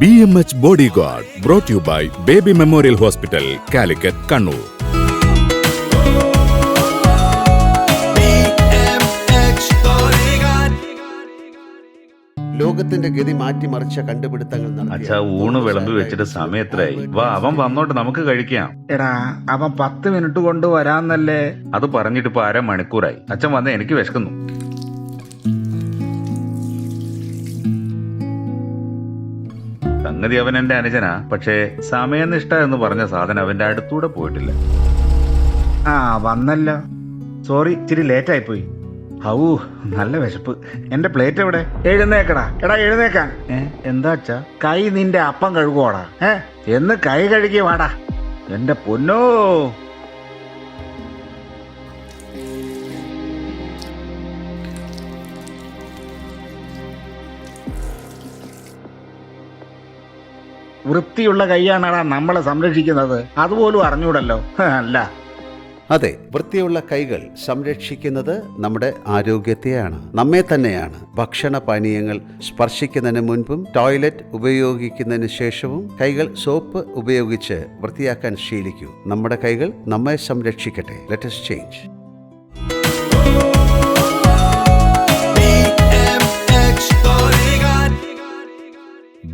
B M H body guard brought you by Baby memorial hospital Calicut Kannur ലോകത്തിന്റെ ഗതി മാറ്റിമറിച്ച കണ്ടുപിടുത്തങ്ങൾ ഊണ് വിളമ്പി വെച്ചിട്ട് സമയം എത്രയായി വാ അവൻ വന്നോട്ട് നമുക്ക് കഴിക്കാം എടാ അവൻ പത്ത് മിനിറ്റ് കൊണ്ട് വരാന്നല്ലേ അത് പറഞ്ഞിട്ട് ഇപ്പൊ അര മണിക്കൂറായി അച്ഛൻ വന്ന് എനിക്ക് വിശക്കുന്നു സംഗതി അവൻ എന്റെ അനുജനാ പക്ഷേ സമയനിഷ്ഠ എന്ന് പറഞ്ഞ സാധനം അവന്റെ അടുത്തൂടെ പോയിട്ടില്ല ആ വന്നല്ലോ സോറി ഇച്ചിരി ലേറ്റ് ആയി പോയി ഹൗ നല്ല വിശപ്പ് എന്റെ പ്ലേറ്റ് എവിടെ എഴുന്നേക്കടാ എടാ എഴുന്നേക്കാൻ എന്താ അച്ഛാ കൈ നിന്റെ അപ്പം കഴുകുവാടാ ഏ എന്ന് കൈ കഴുകി വാടാ എന്റെ പൊന്നോ വൃത്തിയുള്ള കൈയാണടാ നമ്മളെ സംരക്ഷിക്കുന്നത് അതുപോലും അറിഞ്ഞൂടല്ലോ അല്ല അതെ വൃത്തിയുള്ള കൈകൾ സംരക്ഷിക്കുന്നത് നമ്മുടെ ആരോഗ്യത്തെയാണ് നമ്മെ തന്നെയാണ് ഭക്ഷണ പാനീയങ്ങൾ സ്പർശിക്കുന്നതിന് മുൻപും ടോയ്ലറ്റ് ഉപയോഗിക്കുന്നതിന് ശേഷവും കൈകൾ സോപ്പ് ഉപയോഗിച്ച് വൃത്തിയാക്കാൻ ശീലിക്കൂ നമ്മുടെ കൈകൾ നമ്മെ സംരക്ഷിക്കട്ടെ let's change